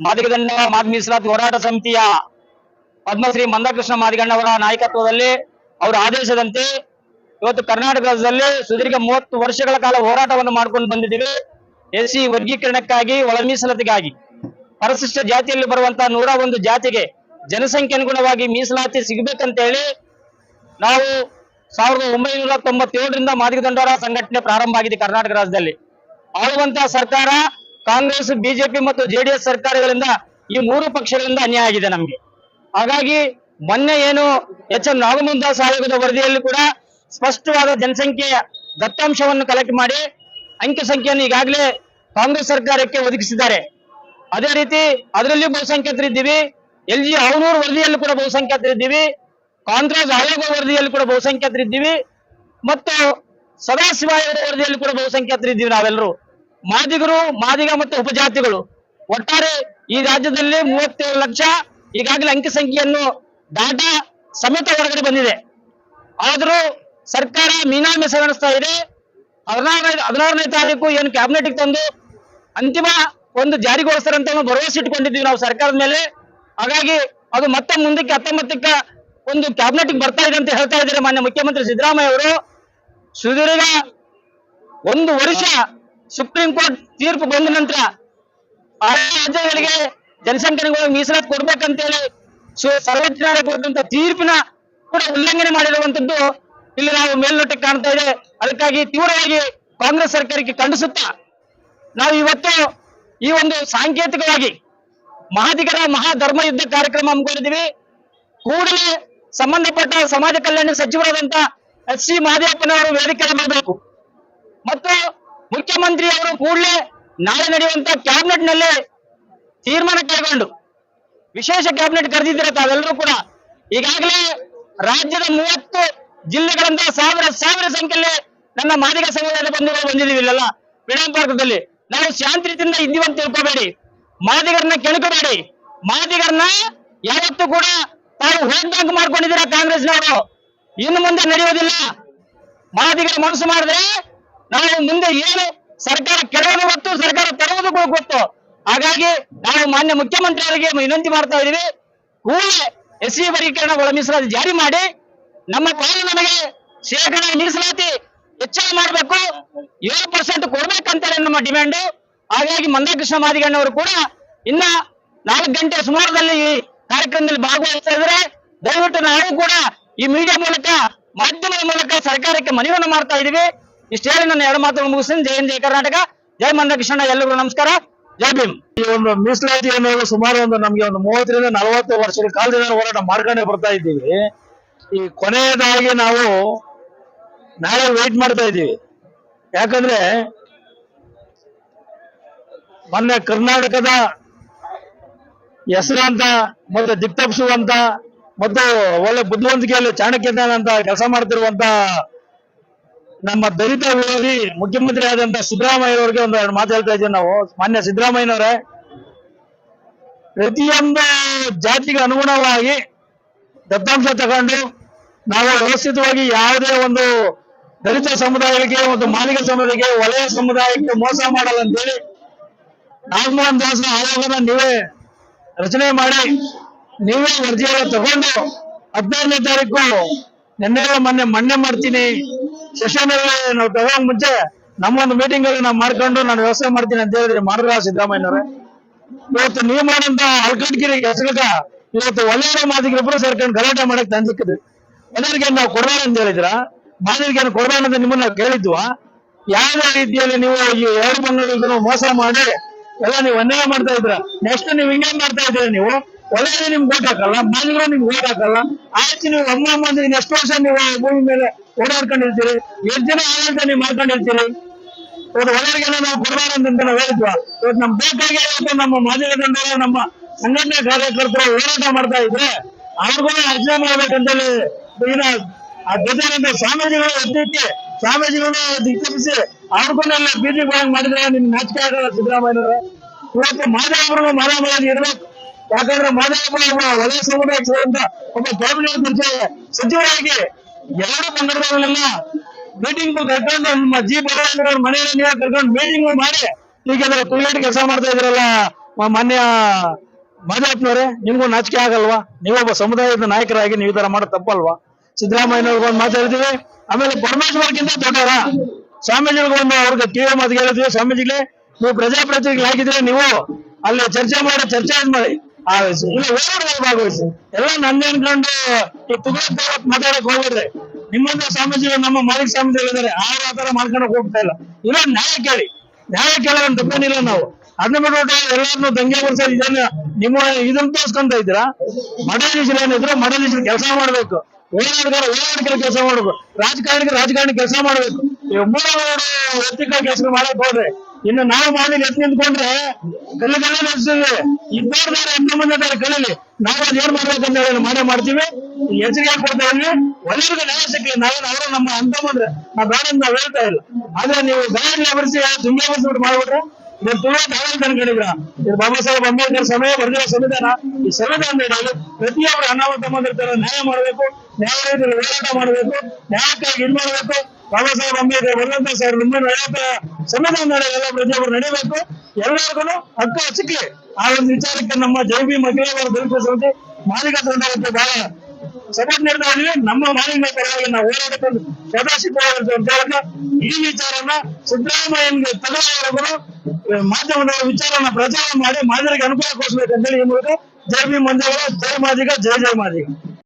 ಮಾದಿಗಣ್ಣ ಮಾದಿ ಮೀಸಲಾತಿ ಹೋರಾಟ ಸಮಿತಿಯ ಪದ್ಮಶ್ರೀ ಮಂದಕೃಷ್ಣ ಮಾದಿಗಣ್ಣ ಅವರ ನಾಯಕತ್ವದಲ್ಲಿ ಅವರ ಆದೇಶದಂತೆ ಇವತ್ತು ಕರ್ನಾಟಕದಲ್ಲಿ ಸುದೀರ್ಘ ಮೂವತ್ತು ವರ್ಷಗಳ ಕಾಲ ಹೋರಾಟವನ್ನು ಮಾಡ್ಕೊಂಡು ಬಂದಿದ್ದೀವಿ. ಎಸಿ ವರ್ಗೀಕರಣಕ್ಕಾಗಿ, ಒಳ ಮೀಸಲಾತಿಗಾಗಿ. ಪರಿಶಿಷ್ಟ ಜಾತಿಯಲ್ಲಿ ಬರುವಂತಹ ನೂರ ಒಂದು ಜಾತಿಗೆ ಜನಸಂಖ್ಯೆ ಅನುಗುಣವಾಗಿ ಮೀಸಲಾತಿ ಸಿಗಬೇಕಂತ ಹೇಳಿ ನಾವು ಸಾವಿರದ ಒಂಬೈನೂರ ತೊಂಬತ್ತೇಳರಿಂದ ಮಾದಿಗ ದಂಡೋರ ಸಂಘಟನೆ ಪ್ರಾರಂಭ ಆಗಿದೆ ಕರ್ನಾಟಕ ರಾಜ್ಯದಲ್ಲಿ. ಆಳುವಂತಹ ಸರ್ಕಾರ ಕಾಂಗ್ರೆಸ್, ಬಿಜೆಪಿ ಮತ್ತು ಜೆಡಿಎಸ್ ಸರ್ಕಾರಗಳಿಂದ ಈ ಮೂರು ಪಕ್ಷಗಳಿಂದ ಅನ್ಯಾಯ ಆಗಿದೆ ನಮಗೆ. ಹಾಗಾಗಿ ಮೊನ್ನೆ ಏನು ಎಚ್ ಎಂ ನಾಗಮುಂದಾಸ್ ಆಯೋಗದ ವರದಿಯಲ್ಲಿ ಕೂಡ ಸ್ಪಷ್ಟವಾದ ಜನಸಂಖ್ಯೆಯ ದತ್ತಾಂಶವನ್ನು ಕಲೆಕ್ಟ್ ಮಾಡಿ ಅಂಕಿ ಸಂಖ್ಯೆಯನ್ನು ಈಗಾಗಲೇ ಕಾಂಗ್ರೆಸ್ ಸರ್ಕಾರಕ್ಕೆ ಒದಗಿಸಿದ್ದಾರೆ. ಅದೇ ರೀತಿ ಅದರಲ್ಲಿಯೂ ಬಹುಸಂಖ್ಯಾತರಿದ್ದೀವಿ ಎಲ್ ಜಿ ಅವನೂರು ವರದಿಯಲ್ಲಿ ಕೂಡ ಬಹುಸಂಖ್ಯಾತರಿದ್ದೀವಿ ಕಾಂಗ್ರೆಸ್ ಆಯೋಗ ವರದಿಯಲ್ಲಿ ಕೂಡ ಬಹುಸಂಖ್ಯಾತರಿದ್ದೀವಿ ಮತ್ತು ಸದಾಶಿವ ವರದಿಯಲ್ಲಿ ಕೂಡ ಬಹುಸಂಖ್ಯಾತರಿದ್ದೀವಿ ನಾವೆಲ್ಲರೂ. ಮಾದಿಗರು, ಮಾದಿಗ ಮತ್ತು ಉಪಜಾತಿಗಳು. ಒಟ್ಟಾರೆ ಈ ರಾಜ್ಯದಲ್ಲಿ ಮೂವತ್ತೇಳು ಲಕ್ಷ ಈಗಾಗಲೇ ಅಂಕಿ ಸಂಖ್ಯೆಯನ್ನು ಡಾಟಾ ಸಮೇತ ಹೊರಗಡೆ ಬಂದಿದೆ. ಆದರೂ ಸರ್ಕಾರ ಮೀನಾಮಿ ನಡೆಸ್ತಾ ಇದೆ. ಹದಿನಾರನೇ ಹದಿನಾರನೇ ತಾರೀಕು ಏನು ಕ್ಯಾಬಿನೆಟ್ಗೆ ತಂದು ಅಂತಿಮ ಒಂದು ಜಾರಿಗೊಳಿಸ್ತಾರಂತ ಒಂದು ಭರವಸೆ ಇಟ್ಕೊಂಡಿದ್ದೀವಿ ನಾವು ಸರ್ಕಾರದ ಮೇಲೆ. ಹಾಗಾಗಿ ಅದು ಮತ್ತೆ ಮುಂದಕ್ಕೆ, ಹತ್ತೊಂಬತ್ತಕ್ಕೆ ಒಂದು ಕ್ಯಾಬಿನೆಟ್ಗೆ ಬರ್ತಾ ಇದೆ ಅಂತ ಹೇಳ್ತಾ ಇದ್ದಾರೆ ಮಾನ್ಯ ಮುಖ್ಯಮಂತ್ರಿ ಸಿದ್ದರಾಮಯ್ಯ ಅವರು. ಸುದೀರ್ಘ ಒಂದು ವರ್ಷ ಸುಪ್ರೀಂ ಕೋರ್ಟ್ ತೀರ್ಪು ಬಂದ ನಂತರ ರಾಜ್ಯಗಳಿಗೆ ಜನಸಂಖ್ಯೆಗಳು ಮೀಸಲಾತಿ ಕೊಡ್ಬೇಕಂತೇಳಿ ಸರ್ವೋಚ್ಚ ನ್ಯಾಯಾಲಯ ಕೊಟ್ಟಂತ ತೀರ್ಪಿನ ಕೂಡ ಉಲ್ಲಂಘನೆ ಮಾಡಿರುವಂತದ್ದು ಇಲ್ಲಿ ನಾವು ಮೇಲ್ನೋಟಕ್ಕೆ ಕಾಣ್ತಾ ಇದೆ. ಅದಕ್ಕಾಗಿ ತೀವ್ರವಾಗಿ ಕಾಂಗ್ರೆಸ್ ಸರ್ಕಾರಕ್ಕೆ ಖಂಡಿಸುತ್ತಾ ನಾವು ಇವತ್ತು ಈ ಒಂದು ಸಾಂಕೇತಿಕವಾಗಿ ಮಹಾದಿಗರ ಮಹಾಧರ್ಮ ಯುದ್ಧ ಕಾರ್ಯಕ್ರಮ ಹಮ್ಮಿಕೊಂಡಿದ್ದೀವಿ. ಕೂಡಲೇ ಸಂಬಂಧಪಟ್ಟ ಸಮಾಜ ಕಲ್ಯಾಣ ಸಚಿವರಾದಂತ ಎಸ್ ಸಿ ಮಹದೇವಪ್ಪನವರು ವೇದಿಕೆ ಮಾಡಬೇಕು ಮತ್ತು ಮುಖ್ಯಮಂತ್ರಿ ಅವರು ಕೂಡಲೇ ನಾಳೆ ನಡೆಯುವಂತ ಕ್ಯಾಬಿನೆಟ್ನಲ್ಲಿ ತೀರ್ಮಾನ ಕೈಗೊಂಡು, ವಿಶೇಷ ಕ್ಯಾಬಿನೆಟ್ ಕರೆದಿದ್ದೀರ ತಾವೆಲ್ಲರೂ ಕೂಡ ಈಗಾಗಲೇ ರಾಜ್ಯದ ಮೂವತ್ತು ಜಿಲ್ಲೆಗಳಿಂದ ಸಾವಿರ ಸಾವಿರ ಸಂಖ್ಯೆಯಲ್ಲಿ ನನ್ನ ಮಾದಿಗ ಸಮುದಾಯದ ಬಂಧುಗಳು ಬಂದಿದ್ದೀವಿ ಇಲ್ಲೆಲ್ಲ ಫ್ರೀಡಂ ಪಾರ್ಕದಲ್ಲಿ ನಾವು ಶಾಂತಿ ರೀತಿಯಿಂದ ಇದ್ದೀವಿ ಅಂತ ತಿಳ್ಕೊಬೇಡಿ. ಮಾದಿಗರನ್ನ ಕೆಣಕಬೇಡಿ. ಮಾದಿಗರನ್ನ ಯಾವತ್ತೂ ಕೂಡ ತಾವು ಹೋಗ್ದಂಗ್ ಮಾಡ್ಕೊಂಡಿದ್ದೀರಾ ಕಾಂಗ್ರೆಸ್ನವರು. ಇನ್ನು ಮುಂದೆ ನಡೆಯೋದಿಲ್ಲ ಮಾದಿಗರ ಮನಸ್ಸು ಮಾಡಿದ್ರೆ ನಾವು ಮುಂದೆ ಏನು ಸರ್ಕಾರ ಕೆಡೋದು ಗೊತ್ತು, ಸರ್ಕಾರ ತರುವುದು ಕೂಡ ಗೊತ್ತು. ಹಾಗಾಗಿ ನಾವು ಮಾನ್ಯ ಮುಖ್ಯಮಂತ್ರಿಯವರಿಗೆ ವಿನಂತಿ ಮಾಡ್ತಾ ಇದೀವಿ ಕೂಡಲೇ ಎಸ್ ಸಿ ವರ್ಗೀಕರಣ ಒಳ ಮೀಸಲಾತಿ ಜಾರಿ ಮಾಡಿ, ನಮ್ಮ ಪಾಲು ನಮಗೆ ಶೇಕಡ ಮೀಸಲಾತಿ ಹೆಚ್ಚಳ ಮಾಡಬೇಕು. ಏಳು ಪರ್ಸೆಂಟ್ ಕೊಡ್ಬೇಕಂತಾರೆ ನಮ್ಮ ಡಿಮ್ಯಾಂಡ್ ಹಾಗಾಗಿ ಮಂದಕೃಷ್ಣ ಮಾದಿಗಣ್ಣವರು ಕೂಡ ಇನ್ನ ನಾಲ್ಕು ಗಂಟೆ ಸುಮಾರದಲ್ಲಿ ಈ ಕಾರ್ಯಕ್ರಮದಲ್ಲಿ ಭಾಗವಹಿಸ್ತಾ ದಯವಿಟ್ಟು ನಾವು ಕೂಡ ಈ ಮೀಡಿಯಾ ಮೂಲಕ, ಮಾಧ್ಯಮದ ಮೂಲಕ ಸರ್ಕಾರಕ್ಕೆ ಮನವಿಯನ್ನು ಮಾಡ್ತಾ ಇದೀವಿ ಇಷ್ಟು ನನ್ನ ಎರಡು ಮಾತುಗಳು ಮುಗಿಸ್ತೀನಿ. ಜೈ ಹಿಂದ್, ಜೈ ಕರ್ನಾಟಕ. ಜೈ ಮಂದಕೃಷ್ಣ ಎಲ್ಲರಿಗೂ ನಮಸ್ಕಾರ. ಜೈ ಭೀಮ್. ಈ ಒಂದು ಮೀಸಲಾತಿ ಅನ್ನೋದು ಸುಮಾರು ಒಂದು ನಮ್ಗೆ ಒಂದು ಮೂವತ್ತರಿಂದ ನಲವತ್ತು ವರ್ಷದ ಕಾಲದಿಂದ ಹೋರಾಟ ಮಾಡ್ಕೊಂಡೇ ಬರ್ತಾ ಇದ್ದೀವಿ. ಈ ಕೊನೆಯದಾಗಿ ನಾವು ನಾಳೆ ವೇಟ್ ಮಾಡ್ತಾ ಇದ್ದೀವಿ. ಯಾಕಂದ್ರೆ ಮೊನ್ನೆ ಕರ್ನಾಟಕದ ಹೆಸರಂತ ಮತ್ತು ದಿಕ್ತಪ್ಸುವಂತ ಮತ್ತು ಒಳ್ಳೆ ಬುದ್ಧಿವಂತಿಕೆಯಲ್ಲಿ ಚಾಣಕ್ಯತನ ಅಂತ ಕೆಲಸ ಮಾಡ್ತಿರುವಂತ ನಮ್ಮ ದಲಿತ ವಿರೋಧಿ ಮುಖ್ಯಮಂತ್ರಿ ಆದಂತ ಸಿದ್ದರಾಮಯ್ಯ ಅವರಿಗೆ ಒಂದು ಎರಡು ಮಾತು ಹೇಳ್ತಾ ಇದ್ದೀವಿ ನಾವು. ಮಾನ್ಯ ಸಿದ್ದರಾಮಯ್ಯನವರೇ, ಪ್ರತಿಯೊಂದು ಜಾತಿಗೆ ಅನುಗುಣವಾಗಿ ದತ್ತಾಂಶ ತಗೊಂಡು ನಾವು ವ್ಯವಸ್ಥಿತವಾಗಿ ಯಾವುದೇ ಒಂದು ದಲಿತ ಸಮುದಾಯಕ್ಕೆ ಒಂದು ಮಾಲಿಕ ಸಮುದಾಯಕ್ಕೆ ವಲಯ ಸಮುದಾಯಕ್ಕೆ ಮೋಸ ಮಾಡಲ್ಲ ಅಂತೇಳಿ ನಾಗಮೋಹನ್ ದಾಸ ಆಯೋಗನ ನೀವೇ ರಚನೆ ಮಾಡಿ ನೀವೇ ವರದಿಯನ್ನು ತಗೊಂಡು ಹದಿನೈದನೇ ತಾರೀಕು ನಿನ್ನೆ ಮೊನ್ನೆ ಮೊನ್ನೆ ಮಾಡ್ತೀನಿ. ಸೆಷನ್ ನಾವು ತಗೊಂಡ್ ಮುಂಚೆ ನಮ್ಮೊಂದು ಮೀಟಿಂಗ್ ಅಲ್ಲಿ ನಾವು ಮಾಡ್ಕೊಂಡು ನಾನು ವ್ಯವಸ್ಥೆ ಮಾಡ್ತೀನಿ ಅಂತ ಹೇಳಿದ್ರೆ ಮಾಡಿದ್ರ ಸಿದ್ದರಾಮಯ್ಯನವರೇ. ಇವತ್ತು ನೀವು ಮಾಡಂತ ಅಳ್ಕಟ್ಗಿರಿ ಹೆಸರುಗ ಇವತ್ತು ಒಳ್ಳೆಯ ಮಾದಿಗರಿಬ್ಬರು ಸೇರ್ಕೊಂಡು ಗಲಾಟೆ ಮಾಡಕ್ ತಂದಿಕ್ಕಿದ್ರಿ. ಎಲ್ಲರಿಗೆ ನಾವು ಕೊಡೋಣ ಅಂತ ಹೇಳಿದ್ರ? ಮಾದರಿಗೆ ಕೊಡೋಣ ಅಂತ ನಿಮ್ಮನ್ನ ಕೇಳಿದ್ವಾ? ಯಾವ ರೀತಿಯಲ್ಲಿ ನೀವು ಈ ಎರಡು ಮಂಗಳೂರು ಮೋಸ ಮಾಡಿ ಎಲ್ಲ ನೀವು ಅನ್ಯಾಯ ಮಾಡ್ತಾ ಇದ್ರ ನೆಕ್ಸ್ಟ್ ನೀವು ಹಿಂಗೆ ಮಾಡ್ತಾ ಇದ್ದೀರಾ ನೀವು? ಒಳ್ಳೆಯ ನಿಮ್ಗೆ ಓಟ್ ಹಾಕಲ್ಲ ಮಾದಿಗರು ನಿಮ್ಗೆ ಓಟ್ ಹಾಕಲ್ಲ. ಆಯ್ತು ನೀವು ಅಮ್ಮ ಮಂದಿಗೆ ಎಷ್ಟು ವರ್ಷ ನೀವು ಭೂಮಿ ಮೇಲೆ ಓಡಾಡ್ಕೊಂಡಿರ್ತೀರಿ? ಎಷ್ಟು ಜನ ಆಡಳಿತ ನೀವು ಮಾಡ್ಕೊಂಡಿರ್ತೀರಿ? ಇವತ್ತು ಒಳ್ಳೆಯವರಿಗೆಲ್ಲ ನಾವು ಕೊಡಬಾರಂತ ನಾವು ಹೇಳಿದ್ವಾ ಇವತ್ತು ನಮ್ ಬೇಕಾಗಿ ಇವತ್ತು ನಮ್ಮ ಮಾಜಿ ದಂಡರು ನಮ್ಮ ಸಂಘಟನೆ ಕಾರ್ಯಕರ್ತರು ಹೋರಾಟ ಮಾಡ್ತಾ ಇದ್ರೆ ಅವ್ರಿಗೂ ಅರ್ಜನೆ ಮಾಡ್ಬೇಕಂತೇಳಿ ಈಗಿನ ಆ ಜೊತೆಗಿಂತ ಸ್ವಾಮೀಜಿಗಳು ಎದ್ದಿಕ್ಕೆ ಸ್ವಾಮೀಜಿಗಳು ದಿಕ್ಕಿಸಿ ಅವ್ರಿಗೂ ಎಲ್ಲ ಬೀದಿ ಬಳಂಗ್ ಮಾಡಿದ್ರೆ ನಿಮ್ ನಾಚಿಕೆ ಆಗಲ್ಲ ಸಿದ್ದರಾಮಯ್ಯನವ್ರೆ. ಇವತ್ತು ಮಾದೇವರು ಮಾದಾಮಯ್ಯ ಇರ್ಬೇಕು. ಯಾಕಂದ್ರೆ ಮಾದೇವರ ಒಬ್ಬ ವಲಯ ಸಮುದಾಯಕ್ಕೆ ಒಬ್ಬ ಕ್ಯಾಬಿನೆಟ್ ಮಂತ್ರಿ ಸಚಿವರಾಗಿ ಎರಡು ಸಂದರ್ಭಗಳನ್ನ ಮೀಟಿಂಗ್ ಕರ್ಕೊಂಡು ನಮ್ಮ ಜಿ ಬಡವರ ಮನೆಯಲ್ಲಿ ಕರ್ಕೊಂಡು ಮೀಟಿಂಗ್ ಮಾಡಿ ಈಗ ತುಳಿಯಾಟಿ ಕೆಲಸ ಮಾಡ್ತಾ ಇದ್ರಲ್ಲ ಮಾನ್ಯ ಮಾದೇವಪ್ಪನವರೇ ನಿಮ್ಗೂ ನಾಚಿಕೆ ಆಗಲ್ವಾ? ನೀವೊಬ್ಬ ಸಮುದಾಯದ ನಾಯಕರಾಗಿ ನೀವು ತರ ಮಾಡೋದು ತಪ್ಪಲ್ವಾ? ಸಿದ್ದರಾಮಯ್ಯನವ್ರಿಗೆ ಒಂದು ಮಾತಾಡ್ತೀವಿ. ಆಮೇಲೆ ಪರಮೇಶ್ವರ್ಗಿಂತ ದೊಡ್ಡವರ? ಸ್ವಾಮೀಜಿಗಳಿಗೆ ಒಂದು ಅವ್ರಿಗೆ ಟಿವಿ ಮಾತು ಹೇಳಿದ್ವಿ ಸ್ವಾಮೀಜಿಗಳೇ, ನೀವು ಪ್ರಜಾಪ್ರತಿನಿಧಿಗಳಾಗಿದ್ರೆ ನೀವು ಅಲ್ಲಿ ಚರ್ಚೆ ಮಾಡಿ ಚರ್ಚೆ ಮಾಡಿ ಆ ಇಲ್ಲ ಹೋರಾಟದಲ್ಲಿ ಭಾಗವಹಿಸಿ ಎಲ್ಲ ನನ್ನ ಅನ್ಕೊಂಡು ಈ ತುಗಲಕ್ ಮಾತಾಡಕ್ ಹೋಗಿದ್ರೆ ನಿಮ್ಮಂತ ಸ್ವಾಮೀಜಿಗಳು ನಮ್ಮ ಮಾಲಿಕ ಸ್ವಾಮೀಜಿ ಹೇಳಿದ್ರೆ ಆರು ಆ ತರ ಹೋಗ್ತಾ ಇಲ್ಲ. ಇಲ್ಲ ನ್ಯಾಯ ಕೇಳಿ. ನ್ಯಾಯ ಕೇಳೋ ತಪ್ಪೇನಿಲ್ಲ ನಾವು. ಅದನ್ನ ಬಿಟ್ಬಿಟ್ಟು ಎಲ್ಲರನ್ನು ದಂಗೆ ಬರ್ಸೋದು ಇದನ್ನ ನಿಮ್ಮ ಇದನ್ನ ತೋರ್ಸ್ಕೊಂತ ಇದ್ದೀರಾ? ಮಠಾಧೀಶರು ಏನಿದ್ರು ಮಠಾಧೀಶರು ಕೆಲಸ ಮಾಡ್ಬೇಕು. ಓಡಾಡ್ಗಾರ ಓಡಾಡ್ಕರ ಕೆಲಸ ಮಾಡ್ಬೇಕು. ರಾಜಕಾರಣಿಗೆ ರಾಜಕಾರಣಿ ಕೆಲಸ ಮಾಡ್ಬೇಕು. ಮೂರು ವ್ಯಕ್ತಿಗಳ ಕೆಲಸ ಮಾಡಕ್ ಹೋದ್ರೆ ಇನ್ನು ನಾವು ಮಾಡಿ ಎತ್ತಿ ನಿಂತ್ಕೊಂಡ್ರೆ ಕಲ್ಲು ಕಲ್ಲು ನಡೆಸ್ತೀವಿ ಇದ್ದಾರ್ದಾರೆ ಎಂಟು ಮಂದಿ ಇದ್ದಾರೆ ಕಲೀಲಿ ನಾವು ಏನ್ ಮಾಡ್ಬೇಕಂತ ಹೇಳಿ ಮಾಡೇ ಮಾಡ್ತೀವಿ. ಹೆಸರು ಎಚ್ಚರಿಕೆ ಕೊಡ್ತಾ ಇದ್ವಿ. ಎಲ್ಲರಿಗೂ ನ್ಯಾಯ ಸಿಕ್ಕಿ ನಾವೇನು ಅವರು ನಮ್ಮ ಅಂತ ಬಂದ್ರೆ ನಾವು ಬೇಡ ನಾವು ನಾವ್ ಹೇಳ್ತಾ ಇಲ್ಲ. ಆದ್ರೆ ನೀವು ಗಾಡಿ ಬರ್ಸಿ ತುಂಬಾ ಬರ್ಸ್ಬಿಟ್ಟು ಮಾಡ್ಬಿಟ್ರೆ ಇದು ತುಂಬಾ ತಾವೇಂತ ಅನ್ಕೊಂಡಿದ್ರ ಇದು ಬಾಬಾ ಸಾಹೇಬ್ ಅಂಬೇಡ್ಕರ್ ಸಮಯ ಬರ್ದಿರೋ ಸಂವಿಧಾನ. ಈ ಸಂವಿಧಾನ ಹೇಳಿ ಪ್ರತಿಯೊಬ್ಬರು ಅನಾಹುತ ಮಾಡಿರ್ತಾರೆ. ನ್ಯಾಯ ಮಾಡಬೇಕು. ನ್ಯಾಯ ಹೋರಾಟ ಮಾಡಬೇಕು. ನ್ಯಾಯಕ್ಕಾಗಿ ಇದು ಮಾಡಬೇಕು. ಬಾಬಾ ಸಾಹೇಬ್ ಅಂಬೇಡ್ಕರ್ ಬರೆದಂತ ಸರ್ ನಿಮ್ಮ ಐವತ್ತ ಸಂವಿಧಾನ ಎಲ್ಲ ಪ್ರತಿಯೊಬ್ಬರು ನಡಿಬೇಕು. ಎಲ್ಲರಿಗೂ ಹಕ್ಕ ಸಿಕ್ಲಿ. ಆ ಒಂದು ವಿಚಾರಕ್ಕೆ ನಮ್ಮ ಜೈ ಬಿ ಮಹಿಳೆಯವರು ದಲಿತ ಸಮಿತಿ ಮಾಲಿಕ ಬಹಳ ಸಪೋರ್ಟ್ ನೀಡ್ತಾ ಇದೀವಿ ನಮ್ಮ ಮಾಲಿನ್ಯ ಪರವಾಗಿ ನಾವು ಸದಾ ಸಿದ್ಧವಾಗಿರ್ತೀವಿ ಅಂತ ಹೇಳಕ್ಕೆ ಈ ವಿಚಾರನ ಸಿದ್ದರಾಮಯ್ಯನಿಗೆ ತಗೊಳ್ಳೋವರೆಗೂ ಮಾಧ್ಯಮದ ವಿಚಾರನ ಪ್ರಚಾರ ಮಾಡಿ ಮಾದರಿಗೆ ಅನುಕೂಲ ಕೊಡಿಸ್ಬೇಕಂತೇಳಿ ಈ ಮೂಲಕ ಜೈ ಬಿ ಮಂಜುಗಳ ಜೈ ಮಾದಿಗ, ಜೈ ಜೈ ಮಾದಿಗ.